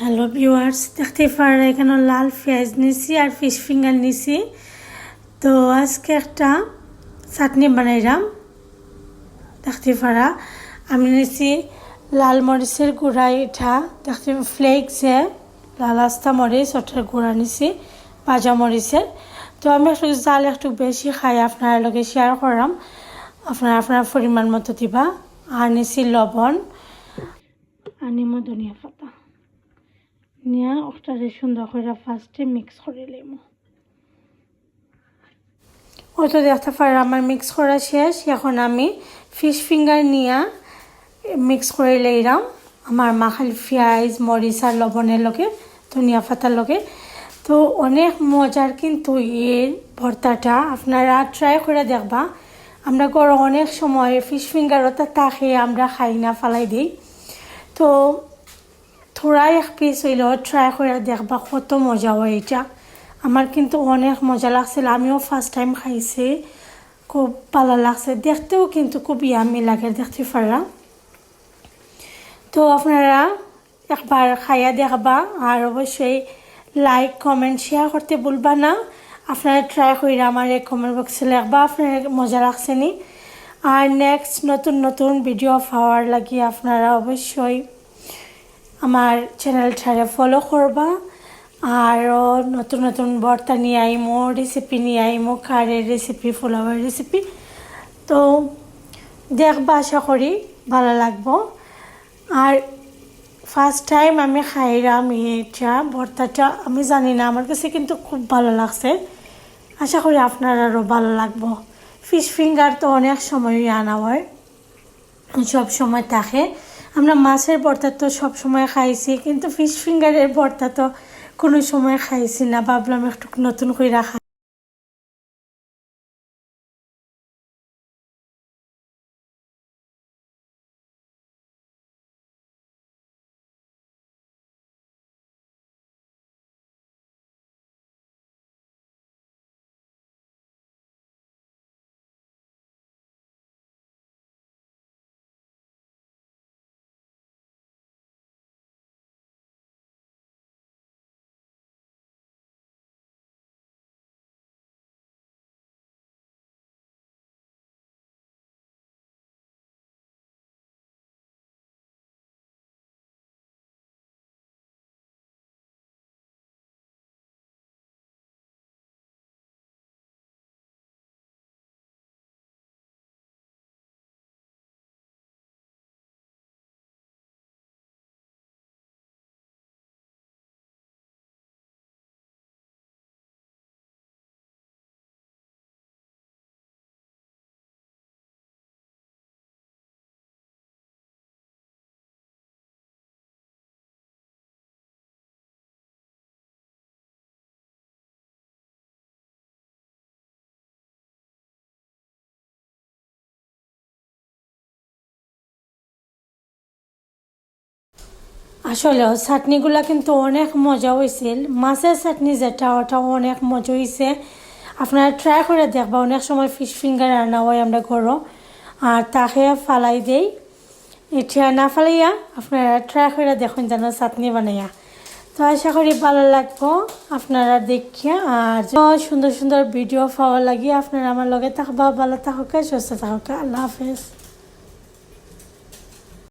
Hello viewers দেখতে পারা এখানে লাল পেঁয়াজ নিছি আর ফিশ ফিঙ্গার নিছি। তো আজকে একটা চাটনি বানাইলাম। দেখতে পারা, আমি নিছি লাল মরিচের গুঁড়া এটা। দেখতে যে লাল আস্তা মরিচ, ওটার গুঁড়া নিছি, ভাজা মরিচের। তো আমি একটু জাল একটু বেশি খাই, আপনার লগে শেয়ার করাম। আপনার আপনার পরিমাণ মতো দিবা। আর নিছি লবণ। আর নিমো ধনিয়া পাতা। নিয়ে ওটারে সুন্দর করে ফার্স্টে মিক্স করে লিম। ওটা দেখতে পারে আমার মিক্স করা শেষ, এখন আমি ফিশ ফিঙ্গার নিয়ে মিক্স করে লইলাম আমার মাখাল পেঁয়াজ, মরিচ আর লবণের লগে, ধনিয়া পাতার লগে। তো অনেক মজার কিন্তু এর ভর্তাটা। আপনারা ট্রাই করে দেখবা। আমরা গরো অনেক সময় ফিশ ফিঙ্গারও থাকে আমরা খাই না, ফালাই দিই। তো থোড়া এক পিস হইলেও ট্রাই করে দেখবা কত মজা হয় এটা। আমার কিন্তু অনেক মজা লাগছিল, আমিও ফার্স্ট টাইম খাইছি। খুব ভালো লাগছে, দেখতেও কিন্তু খুব ইয়ামি লাগে, দেখতে পারা তো আপনারা একবার খাইয়া দেখবা, আর অবশ্যই লাইক কমেন্ট শেয়ার করতে ভুলবা না। আপনারা ট্রাই করে আমার এই কমেন্ট বক্সে লিখবা আপনার মজা লাগছে নি। আর নেক্সট নতুন নতুন ভিডিও পাওয়ার লাগি আপনারা অবশ্যই আমার চ্যানেল চ্যানেলটারে ফলো করবা। আর নতুন নতুন বর্তা নিয়ে আইমো রেসিপি নিয়ে আইমো কারের রেসিপি পোলাওয়ের রেসিপি তো দেখবা আশা করি ভালো লাগবো। আর ফার্স্ট টাইম আমি খাইলাম এটা ভর্তাটা, আমি জানি না, আমার কাছে কিন্তু খুব ভালো লাগছে। আশা করি আপনার আরও ভালো লাগবো। ফিশ ফিঙ্গার তো অনেক সময় আনা হয়, সব সময় থাকে। আমরা মাছের ভর্তা তো সব সময় খাইছি, কিন্তু ফিশ ফিঙ্গারের ভর্তা তো কোনো সময় খাইছি না। ভাবলাম একটু নতুন করে রাখা আসলেও চাটনিগুলা কিন্তু অনেক মজা হয়েছিল মাছের চাটনি যেটা, ওটা অনেক মজা হয়েছে আপনারা ট্রাই করে দেখবা, অনেক সময় ফিশ ফিঙ্গার রান্না হয় আমরা ঘরও আর তাকে ফালাই দেই। এটা না ফালাইয়া আপনারা ট্রাই করে দেখুন যেন চাটনি বানাইয়া। তো আশা করি ভালো লাগবো আপনারা দেখিয়া, আর সুন্দর সুন্দর ভিডিও পাওয়া লাগিয়ে আপনারা আমার লগে থাকবা, ভালো থাকুক, সুস্থ থাকুক, আল্লাহ হাফেজ।